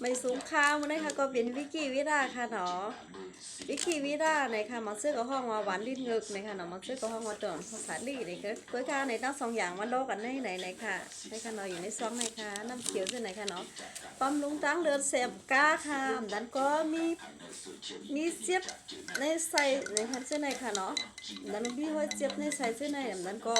ไม่สูงข้าวนะคะก็เป็นวิกกี้วิราค่ะเนาะวิกกี้วิราในค่ะมาซื้อกับห้องมาหวานลิ้นเงึกในค่ะเนาะมาซื้อกับห้องมาจอนภาษาลีในก็กล้วยข้าวในทั้งสองอย่างมาโลกันในไหนไหนค่ะในค่ะเนาะอยู่ในซองในค่ะน้ำเขียวด้วยไหนค่ะเนาะปั๊มลุงตั้งเลือดเสียบก้าค่ะดันก็มีมีเจี๊ยบในใส่ในค่ะเส้นในค่ะเนาะดันมีหัวเจี๊ยบในใส่เส้นในดันก็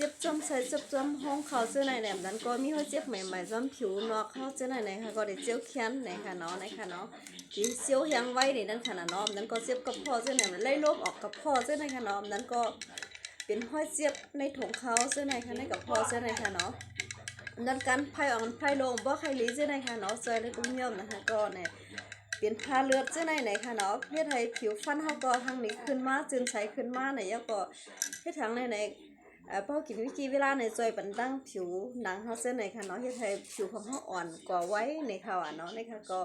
เจ็บจมใส่เจ็บจมห้องเขาเสื้อในแหนมนั้นก็มีเขาเจ็บใหม่ๆจอมผิวนอกเขาเสื้อในไหนค่ะก็ได้เจียวเขียนไหนค่ะเนาะไหนค่ะเนาะที่เจียวยังไว้ในนั้นค่ะเนาะนั้นก็เจ็บกับพ่อเสื้อในมันไล่ลบออกกับพ่อเสื้อในค่ะเนาะนั้นก็เป็นห้อยเจ็บในถุงเขาเสื้อในค่ะในกับพ่อเสื้อในค่ะเนาะนั้นการไพ่ออกไพ่ลงบ่ใครลีเสื้อในค่ะเนาะซอยในกุ้งเยี่ยมนะคะก็เนี่ยเปลี่ยนผ้าเลือดเสื้อในไหนค่ะเนาะเพื่อให้ผิวฟันเขาก็ทางนี้ขึ้นมาจืนใสขึ้นมาไหนยก็ให้ทางในไหน เอ่อพอกินวิกีเวลาในจอยปันตั้งผิวหนังเฮาเส้นในค่ะเนาะเฮ็ดให้ผิวของเฮาอ่อนกว่าไว้ในค่ะว่าเนาะในค่ะก็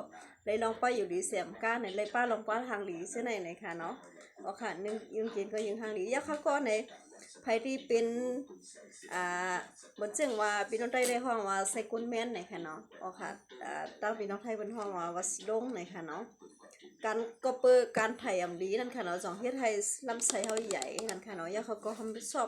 เลยลองไปอยู่ดีเสียมก้าในเลยป้าลองป้าทางหลีเส้นในในค่ะเนาะเอาค่ะนึงยึงกินก็ยึงทางหลียาค่ะก็ในไผที่เป็นอ่าบ่จึงว่าพี่น้องไทยได้ห้องว่าไซกุนแมนในค่ะเนาะเอาค่ะอ่าตั้งพี่น้องไทยเป็นห้องว่าวัสิลงในค่ะเนาะการก็เปิดการไถ่ยำดีนั่นค่ะเนาะสองเฮ็ดให้ลำไส้เฮาใหญ่นั่นค่ะเนาะยาเขาก็ทำชอบ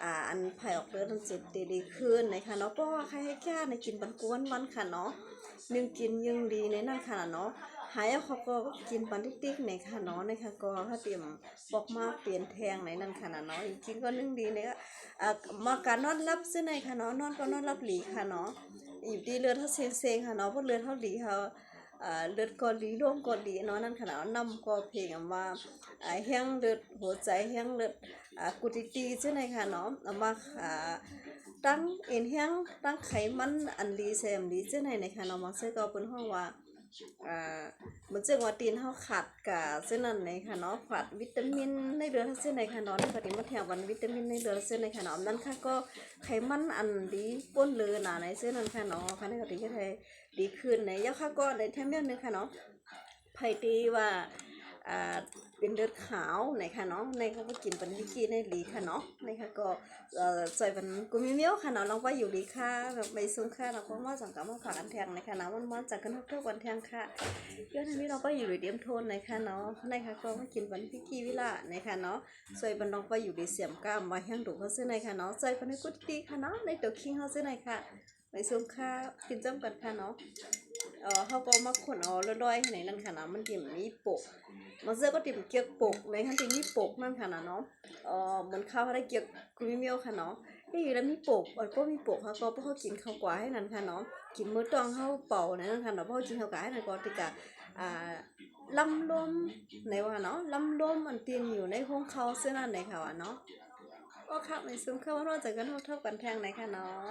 อ่าอันไผ่ออที่เฮ็ดให้เอ่อลำไส้เฮาใหญ่แล้วก็เพื่อทันไผ่ออกเลือดมันจะดีขึ้นนะคะเนาะเพราะว่าใครให้แค่ในกินปันกวนวันค่ะเนาะนึ่งกินยังดีในนั่นค่ะเนาะหายเขาก็กินปันติ๊กๆในค่ะเนาะในะคะก็เขาเตรียมบอกมาเปลี่ยนแทงในนั่นค่ะเนาะจริงๆก็นึ่งดีในก็อ่ามาการนอนรับซึ่งในค่ะเนาะนอนก็นอนรับหลีค่ะเนาะอยู่ดีเลือดเขาเซงๆค่ะเนาะเพราะเลือดเขาหลีเขา เลือดกอลีร่วมกอลีเนาะนั่นขนาดนำก็เพลงออกมาอ่าแห้งเลือดหัวใจแห้งเลือดอ่ากุฏิตีใช่ไหมคะเนาะเอามาอ่าตั้งเอ็นแห้งตั้งไขมันอันลีเซมลีใช่ไหมนะคะเนาะมาเสื้อก็เป็นห้องว่า อ่าเหมือนเจ้าว่าตีนเฮาขาดกับเส้นนั้นในค่ะเนาะขาดวิตามินในเดือนเส้นในค่ะเนาะในปฏิมาแถววันวิตามินในเดือนเส้นในค่ะเนาะนั้นค่ะก็ไขมันอันดีป้นเลือหนาในเส้นนั้นค่ะเนาะค่ะในก็ดีให้ดีขึ้นในยาค่ะก็ในแถมเรื่องนึงค่ะเนาะไผตีว่า เป็นเลือดขาวในค่ะเนาะในเขาก็กินเป็นวิกี้ในหลีค่ะเนาะในค่ะก็เอ่อใส่เป็นกุมิเมียวค่ะเนาะลองว่าอยู่หลีค่ะแบบใบซุ้มค่ะเราก็ว่าสังกัดมาฝากกันแทงในค่ะนะวันวันจากกันทุกวันแทงค่ะย้อนนี้เราก็อยู่หลีเดียมโทนในค่ะเนาะในค่ะก็มากินเป็นวิกี้วิลาในค่ะเนาะใส่เป็นลองว่าอยู่หลีเสียมก้ามมาแห้งดุเขาซื้อในค่ะเนาะใส่เป็นกุฏิค่ะเนาะในตัวคิงเขาซื้อในค่ะใบซุ้มค่ะกินจ้ำกันค่ะเนาะ เออเขาก็มาขนเอาลอยๆให้ในนั้นค่ะเนาะมันกินมีปกมันเสื้อก็ติดเกียกปกในขั้นที่มีปกนั่นค่ะนะเนาะเออเหมือนข้าวได้เกียกกุมิเมียวค่ะเนาะที่อยู่แล้วมีปกอันก็มีปกค่ะก็เพราะเขากินข้าวกว่าให้นั่นค่ะเนาะกินมื้อตองเข้าเป่าในนั่นค่ะเนาะเพราะเขากินข้าวกว่าให้นั่นก็ติกะอ่าลำลมในว่าเนาะลำลมมันตีนอยู่ในห้องเขาเสื้อนั่นในค่ะว่าเนาะก็ค่ะในซึมเข้าว่าเราจะกันเท่าเท่ากันแทงไหนค่ะเนาะ